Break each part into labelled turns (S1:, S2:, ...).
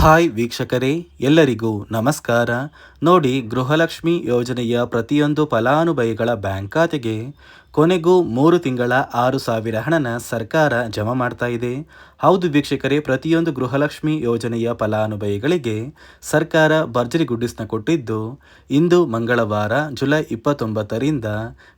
S1: Hi ವೀಕ್ಷಕರೇ ಎಲ್ಲರಿಗೂ ನಮಸ್ಕಾರ. ನೋಡಿ ಗೃಹಲಕ್ಷ್ಮಿ ಯೋಜನೆಯ ಪ್ರತಿಯೊಂದು ಫಲಾನುಭವಿಗಳ ಬ್ಯಾಂಕ್ ಖಾತೆಗೆ ಕೊನೆಗೂ ಮೂರು ತಿಂಗಳ ಆರು ಸಾವಿರ ಹಣನ ಸರ್ಕಾರ ಜಮಾ ಮಾಡ್ತಾ ಇದೆ. ಹೌದು ವೀಕ್ಷಕರೇ, ಪ್ರತಿಯೊಂದು ಗೃಹಲಕ್ಷ್ಮಿ ಯೋಜನೆಯ ಫಲಾನುಭವಿಗಳಿಗೆ ಸರ್ಕಾರ ಭರ್ಜರಿ ಗುಡ್ಡಿಸ್ನ ಕೊಟ್ಟಿದ್ದು, ಇಂದು ಮಂಗಳವಾರ, ಜುಲೈ ಇಪ್ಪತ್ತೊಂಬತ್ತರಿಂದ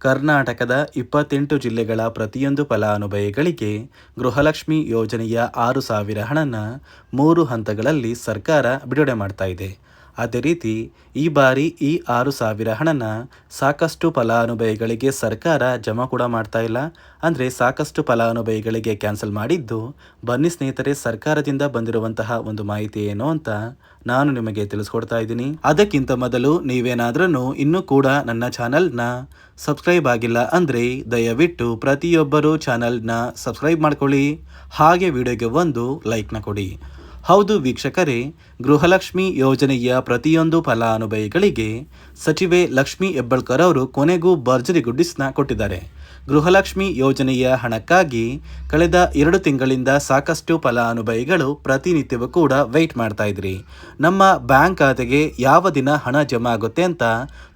S1: ಕರ್ನಾಟಕದ ಇಪ್ಪತ್ತೆಂಟು ಜಿಲ್ಲೆಗಳ ಪ್ರತಿಯೊಂದು ಫಲಾನುಭವಿಗಳಿಗೆ ಗೃಹಲಕ್ಷ್ಮಿ ಯೋಜನೆಯ ಆರು ಸಾವಿರ ಹಣನ ಮೂರು ಹಂತಗಳಲ್ಲಿ ಸರ್ಕಾರ ಬಿಡುಗಡೆ ಮಾಡ್ತಾ ಅದೇ ರೀತಿ ಈ ಬಾರಿ ಈ ಆರು ಸಾವಿರ ಹಣನ ಸಾಕಷ್ಟು ಫಲಾನುಭವಿಗಳಿಗೆ ಸರ್ಕಾರ ಜಮಾ ಕೂಡ ಮಾಡ್ತಾ ಇಲ್ಲ. ಅಂದರೆ ಸಾಕಷ್ಟು ಫಲಾನುಭವಿಗಳಿಗೆ ಕ್ಯಾನ್ಸಲ್ ಮಾಡಿದ್ದು ಬನ್ನಿ ಸ್ನೇಹಿತರೆ, ಸರ್ಕಾರದಿಂದ ಬಂದಿರುವಂತಹ ಒಂದು ಮಾಹಿತಿ ಏನು ಅಂತ ನಾನು ನಿಮಗೆ ತಿಳಿಸ್ಕೊಡ್ತಾ ಇದ್ದೀನಿ. ಅದಕ್ಕಿಂತ ಮೊದಲು ನೀವೇನಾದ್ರೂ ಇನ್ನೂ ಕೂಡ ನನ್ನ ಚಾನಲ್ನ ಸಬ್ಸ್ಕ್ರೈಬ್ ಆಗಿಲ್ಲ ಅಂದರೆ ದಯವಿಟ್ಟು ಪ್ರತಿಯೊಬ್ಬರು ಚಾನಲ್ನ ಸಬ್ಸ್ಕ್ರೈಬ್ ಮಾಡ್ಕೊಳ್ಳಿ. ಹಾಗೆ ವಿಡಿಯೋಗೆ ಒಂದು ಲೈಕ್ನ ಕೊಡಿ. ಹೌದು ವೀಕ್ಷಕರೇ, ಗೃಹಲಕ್ಷ್ಮಿ ಯೋಜನೆಯ ಪ್ರತಿಯೊಂದು ಫಲಾನುಭವಿಗಳಿಗೆ ಸಚಿವೆ ಲಕ್ಷ್ಮಿ ಹೆಬ್ಬಳ್ಕರ್ ಅವರು ಕೊನೆಗೂ ಭರ್ಜರಿ ಗುಡ್ಡಿಸ್ನ ಕೊಟ್ಟಿದ್ದಾರೆ. ಗೃಹಲಕ್ಷ್ಮಿ ಯೋಜನೆಯ ಹಣಕ್ಕಾಗಿ ಕಳೆದ ಎರಡು ತಿಂಗಳಿಂದ ಸಾಕಷ್ಟು ಫಲಾನುಭವಿಗಳು ಪ್ರತಿನಿತ್ಯವೂ ಕೂಡ ವೆಯ್ಟ್ ಮಾಡ್ತಾ ಇದ್ರಿ. ನಮ್ಮ ಬ್ಯಾಂಕ್ ಖಾತೆಗೆ ಯಾವ ದಿನ ಹಣ ಜಮಾ ಆಗುತ್ತೆ ಅಂತ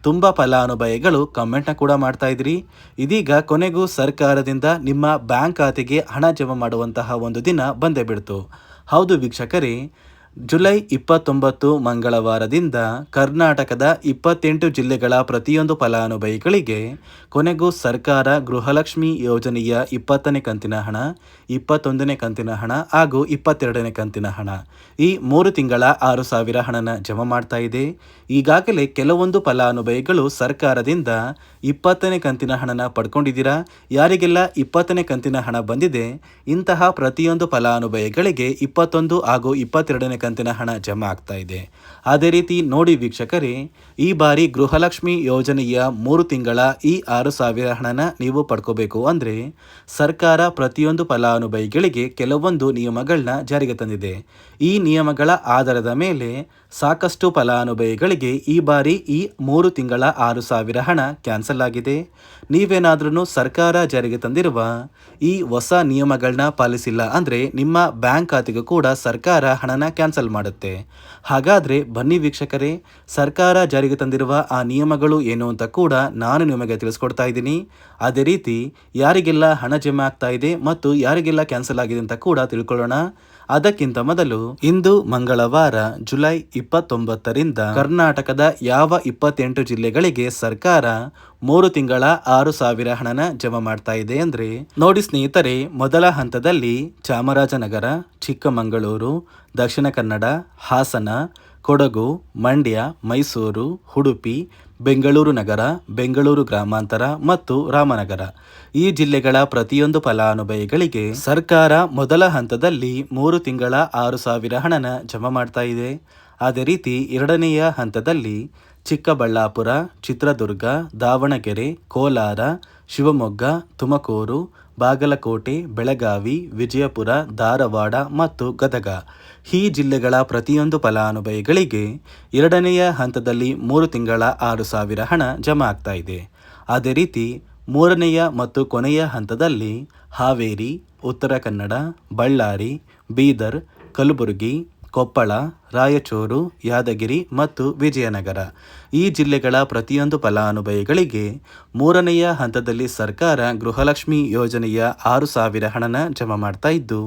S1: ತುಂಬ ಫಲಾನುಭವಿಗಳು ಕಮೆಂಟ್ನ ಕೂಡ ಮಾಡ್ತಾ ಇದ್ರಿ. ಇದೀಗ ಕೊನೆಗೂ ಸರ್ಕಾರದಿಂದ ನಿಮ್ಮ ಬ್ಯಾಂಕ್ ಖಾತೆಗೆ ಹಣ ಜಮಾ ಮಾಡುವಂತಹ ಒಂದು ದಿನ ಬಂದೇ ಬಿಡ್ತು. ಹೌದು ವೀಕ್ಷಕರೇ ಜುಲೈ ಇಪ್ಪತ್ತೊಂಬತ್ತು ಮಂಗಳವಾರದಿಂದ ಕರ್ನಾಟಕದ ಇಪ್ಪತ್ತೆಂಟು ಜಿಲ್ಲೆಗಳ ಪ್ರತಿಯೊಂದು ಫಲಾನುಭವಿಗಳಿಗೆ ಕೊನೆಗೂ ಸರ್ಕಾರ ಗೃಹಲಕ್ಷ್ಮಿ ಯೋಜನೆಯ ಇಪ್ಪತ್ತನೇ ಕಂತಿನ ಹಣ, ಇಪ್ಪತ್ತೊಂದನೇ ಕಂತಿನ ಹಣ ಹಾಗೂ ಇಪ್ಪತ್ತೆರಡನೇ ಕಂತಿನ ಹಣ ಈ ಮೂರು ತಿಂಗಳ ಆರು ಸಾವಿರ ಹಣನ ಜಮಾ ಮಾಡ್ತಾ ಇದೆ. ಈಗಾಗಲೇ ಕೆಲವೊಂದು ಫಲಾನುಭವಿಗಳು ಸರ್ಕಾರದಿಂದ ಇಪ್ಪತ್ತನೇ ಕಂತಿನ ಹಣನ ಪಡ್ಕೊಂಡಿದ್ದೀರಾ? ಯಾರಿಗೆಲ್ಲ ಇಪ್ಪತ್ತನೇ ಕಂತಿನ ಹಣ ಬಂದಿದೆ? ಇಂತಹ ಪ್ರತಿಯೊಂದು ಫಲಾನುಭವಿಗಳಿಗೆ ಇಪ್ಪತ್ತೊಂದು ಹಾಗೂ ಇಪ್ಪತ್ತೆರಡನೇ ಕಂತಿನ ಹಣ ಜಮಾ ಆಗ್ತಾ ಇದೆ. ಅದೇ ರೀತಿ ನೋಡಿ ವೀಕ್ಷಕರೇ, ಈ ಬಾರಿ ಗೃಹಲಕ್ಷ್ಮಿ ಯೋಜನೆಯ ಮೂರು ತಿಂಗಳ ಈ ಆರು ಸಾವಿರ ಹಣನ ನೀವು ಪಡ್ಕೋಬೇಕು ಅಂದರೆ ಸರ್ಕಾರ ಪ್ರತಿಯೊಂದು ಫಲಾನುಭವಿಗಳಿಗೆ ಕೆಲವೊಂದು ನಿಯಮಗಳನ್ನ ಜಾರಿಗೆ ತಂದಿದೆ. ಈ ನಿಯಮಗಳ ಆಧಾರದ ಮೇಲೆ ಸಾಕಷ್ಟು ಫಲಾನುಭವಿಗಳಿಗೆ ಈ ಬಾರಿ ಈ ಮೂರು ತಿಂಗಳ ಆರು ಸಾವಿರ ಹಣ ಕ್ಯಾನ್ಸಲ್ ಆಗಿದೆ. ನೀವೇನಾದ್ರೂ ಸರ್ಕಾರ ಜಾರಿಗೆ ತಂದಿರುವ ಈ ಹೊಸ ನಿಯಮಗಳನ್ನ ಪಾಲಿಸಿಲ್ಲ ಅಂದರೆ ನಿಮ್ಮ ಬ್ಯಾಂಕ್ ಖಾತೆಗೂ ಕೂಡ ಸರ್ಕಾರ ಹಣನ ಕ್ಯಾನ್ಸಲ್ ಮಾಡುತ್ತೆ. ಹಾಗಾದರೆ ಬನ್ನಿ ವೀಕ್ಷಕರೇ, ಸರ್ಕಾರ ಜಾರಿಗೆ ತಂದಿರುವ ಆ ನಿಯಮಗಳು ಏನು ಅಂತ ಕೂಡ ನಾನು ನಿಮಗೆ ತಿಳಿಸ್ಕೊಡ್ತಾ ಇದ್ದೀನಿ. ಅದೇ ರೀತಿ ಯಾರಿಗೆಲ್ಲ ಹಣ ಜಮೆ ಆಗ್ತಾ ಇದೆ ಮತ್ತು ಯಾರಿಗೆಲ್ಲ ಕ್ಯಾನ್ಸಲ್ ಆಗಿದೆ ಅಂತ ಕೂಡ ತಿಳ್ಕೊಳ್ಳೋಣ. ಅದಕ್ಕಿಂತ ಮೊದಲು ಇಂದು ಮಂಗಳವಾರ ಜುಲೈ ಇಪ್ಪತ್ತೊಂಬತ್ತರಿಂದ ಕರ್ನಾಟಕದ ಯಾವ ಇಪ್ಪತ್ತೆಂಟು ಜಿಲ್ಲೆಗಳಿಗೆ ಸರ್ಕಾರ ಮೂರು ತಿಂಗಳ ಆರು ಸಾವಿರ ಹಣನ ಜಮಾ ಮಾಡ್ತಾ ಇದೆ ಅಂದ್ರೆ, ನೋಡಿ ಸ್ನೇಹಿತರೆ, ಮೊದಲ ಹಂತದಲ್ಲಿ ಚಾಮರಾಜನಗರ, ಚಿಕ್ಕಮಗಳೂರು, ದಕ್ಷಿಣ ಕನ್ನಡ, ಹಾಸನ, ಕೊಡಗು, ಮಂಡ್ಯ, ಮೈಸೂರು, ಉಡುಪಿ ಬೆಂಗಳೂರು ನಗರ, ಬೆಂಗಳೂರು ಗ್ರಾಮಾಂತರ ಮತ್ತು ರಾಮನಗರ. ಈ ಜಿಲ್ಲೆಗಳ ಪ್ರತಿಯೊಂದು ಫಲಾನುಭವಿಗಳಿಗೆ ಸರ್ಕಾರ ಮೊದಲ ಹಂತದಲ್ಲಿ ಮೂರು ತಿಂಗಳ ಆರು ಸಾವಿರ ಹಣನ ಜಮಾ ಮಾಡ್ತಾ ಇದೆ. ಅದೇ ರೀತಿ ಎರಡನೆಯ ಹಂತದಲ್ಲಿ ಚಿಕ್ಕಬಳ್ಳಾಪುರ, ಚಿತ್ರದುರ್ಗ, ದಾವಣಗೆರೆ, ಕೋಲಾರ, ಶಿವಮೊಗ್ಗ, ತುಮಕೂರು ಬಾಗಲಕೋಟೆ, ಬೆಳಗಾವಿ, ವಿಜಯಪುರ, ಧಾರವಾಡ ಮತ್ತು ಗದಗ. ಈ ಜಿಲ್ಲೆಗಳ ಪ್ರತಿಯೊಂದು ಫಲಾನುಭವಿಗಳಿಗೆ ಎರಡನೆಯ ಹಂತದಲ್ಲಿ ಮೂರು ತಿಂಗಳ ಆರು ಸಾವಿರ ಹಣ ಜಮಾ ಆಗ್ತಾ ಇದೆ. ಅದೇ ರೀತಿ, ಮೂರನೆಯ ಮತ್ತು ಕೊನೆಯ ಹಂತದಲ್ಲಿ ಹಾವೇರಿ, ಉತ್ತರ ಕನ್ನಡ, ಬಳ್ಳಾರಿ, ಬೀದರ್, ಕಲಬುರಗಿ ಕೊಪ್ಪಳ, ರಾಯಚೂರು, ಯಾದಗಿರಿ ಮತ್ತು ವಿಜಯನಗರ. ಈ ಜಿಲ್ಲೆಗಳ ಪ್ರತಿಯೊಂದು ಫಲಾನುಭವಿಗಳಿಗೆ ಮೂರನೆಯ ಹಂತದಲ್ಲಿ ಸರ್ಕಾರ ಗೃಹಲಕ್ಷ್ಮಿ ಯೋಜನೆಯ ಆರು ಸಾವಿರ ಹಣನ ಜಮಾ ಮಾಡ್ತಾ ಇದ್ದು,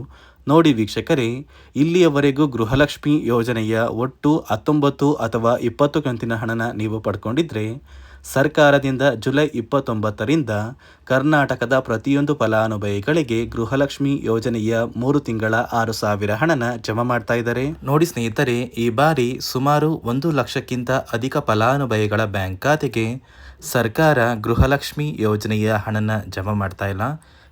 S1: ನೋಡಿ ವೀಕ್ಷಕರೇ, ಇಲ್ಲಿಯವರೆಗೂ ಗೃಹಲಕ್ಷ್ಮಿ ಯೋಜನೆಯ ಒಟ್ಟು ಹತ್ತೊಂಬತ್ತು ಅಥವಾ ಇಪ್ಪತ್ತು ಕಂತಿನ ಹಣನ ನೀವು ಪಡ್ಕೊಂಡಿದ್ರೆ ಸರ್ಕಾರದಿಂದ ಜುಲೈ ಇಪ್ಪತ್ತೊಂಬತ್ತರಿಂದ ಕರ್ನಾಟಕದ ಪ್ರತಿಯೊಂದು ಫಲಾನುಭವಿಗಳಿಗೆ ಗೃಹಲಕ್ಷ್ಮಿ ಯೋಜನೆಯ ಮೂರು ತಿಂಗಳ ಆರು ಸಾವಿರ ಹಣನ ಜಮಾ ಮಾಡ್ತಾ ಇದ್ದಾರೆ. ನೋಡಿ ಸ್ನೇಹಿತರೆ, ಈ ಬಾರಿ ಸುಮಾರು ಒಂದು ಲಕ್ಷಕ್ಕಿಂತ ಅಧಿಕ ಫಲಾನುಭವಿಗಳ ಬ್ಯಾಂಕ್ ಖಾತೆಗೆ ಸರ್ಕಾರ ಗೃಹಲಕ್ಷ್ಮಿ ಯೋಜನೆಯ ಹಣನ ಜಮಾ ಮಾಡ್ತಾ ಇಲ್ಲ.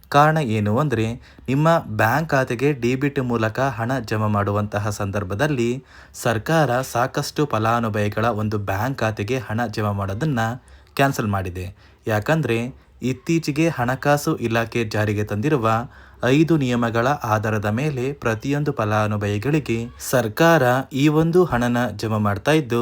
S1: ಕಾರಣ ಏನು ಅಂದರೆ, ನಿಮ್ಮ ಬ್ಯಾಂಕ್ ಖಾತೆಗೆ ಡಿಬಿಟ್ ಮೂಲಕ ಹಣ ಜಮಾ ಮಾಡುವಂತಹ ಸಂದರ್ಭದಲ್ಲಿ ಸರ್ಕಾರ ಸಾಕಷ್ಟು ಫಲಾನುಭವಿಗಳ ಒಂದು ಬ್ಯಾಂಕ್ ಖಾತೆಗೆ ಹಣ ಜಮಾ ಮಾಡೋದನ್ನು ಕ್ಯಾನ್ಸಲ್ ಮಾಡಿದೆ. ಯಾಕಂದರೆ, ಇತ್ತೀಚೆಗೆ ಹಣಕಾಸು ಇಲಾಖೆ ಜಾರಿಗೆ ತಂದಿರುವ ಐದು ನಿಯಮಗಳ ಆಧಾರದ ಮೇಲೆ ಪ್ರತಿಯೊಂದು ಫಲಾನುಭವಿಗಳಿಗೆ ಸರ್ಕಾರ ಈ ಒಂದು ಹಣನ ಜಮಾ ಮಾಡ್ತಾ ಇದ್ದು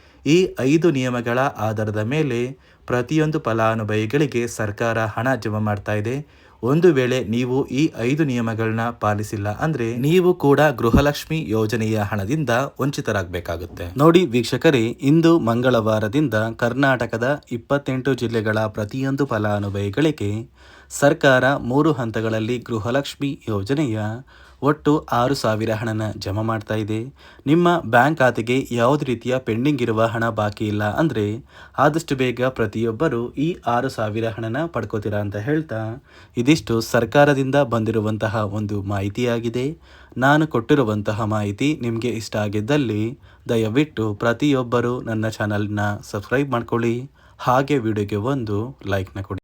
S1: ಈ ಐದು ನಿಯಮಗಳ ಆಧಾರದ ಮೇಲೆ ಪ್ರತಿಯೊಂದು ಫಲಾನುಭವಿಗಳಿಗೆ ಸರ್ಕಾರ ಹಣ ಜಮಾ ಮಾಡ್ತಾ ಇದೆ. ಒಂದು ವೇಳೆ ನೀವು ಈ ಐದು ನಿಯಮಗಳನ್ನ ಪಾಲಿಸಿಲ್ಲ ಅಂದ್ರೆ ನೀವು ಕೂಡ ಗೃಹಲಕ್ಷ್ಮಿ ಯೋಜನೆಯ ಹಣದಿಂದ ವಂಚಿತರಾಗಬೇಕಾಗುತ್ತೆ. ನೋಡಿ ವೀಕ್ಷಕರೇ, ಇಂದು ಮಂಗಳವಾರದಿಂದ ಕರ್ನಾಟಕದ ಇಪ್ಪತ್ತೆಂಟು ಜಿಲ್ಲೆಗಳ ಪ್ರತಿಯೊಂದು ಫಲಾನುಭವಿಗಳಿಗೆ ಸರ್ಕಾರ ಮೂರು ಹಂತಗಳಲ್ಲಿ ಗೃಹಲಕ್ಷ್ಮಿ ಯೋಜನೆಯ ಒಟ್ಟು ಆರು ಸಾವಿರ ಹಣನ ಜಮಾ ಮಾಡ್ತಾ ಇದೆ. ನಿಮ್ಮ ಬ್ಯಾಂಕ್ ಖಾತೆಗೆ ಯಾವುದೇ ರೀತಿಯ ಪೆಂಡಿಂಗ್ ಇರುವ ಹಣ ಬಾಕಿ ಇಲ್ಲ ಅಂದರೆ ಆದಷ್ಟು ಬೇಗ ಪ್ರತಿಯೊಬ್ಬರು ಈ ಆರು ಸಾವಿರ ಹಣನ ಪಡ್ಕೋತೀರಾ ಅಂತ ಹೇಳ್ತಾ ಇದಿಷ್ಟು ಸರ್ಕಾರದಿಂದ ಬಂದಿರುವಂತಹ ಒಂದು ಮಾಹಿತಿಯಾಗಿದೆ. ನಾನು ಕೊಟ್ಟಿರುವಂತಹ ಮಾಹಿತಿ ನಿಮಗೆ ಇಷ್ಟ ಆಗಿದ್ದಲ್ಲಿ ದಯವಿಟ್ಟು ಪ್ರತಿಯೊಬ್ಬರು ನನ್ನ ಚಾನಲ್ನ ಸಬ್ಸ್ಕ್ರೈಬ್ ಮಾಡ್ಕೊಳ್ಳಿ. ಹಾಗೆ ವಿಡಿಯೋಗೆ ಒಂದು ಲೈಕ್ನ ಕೊಡಿ.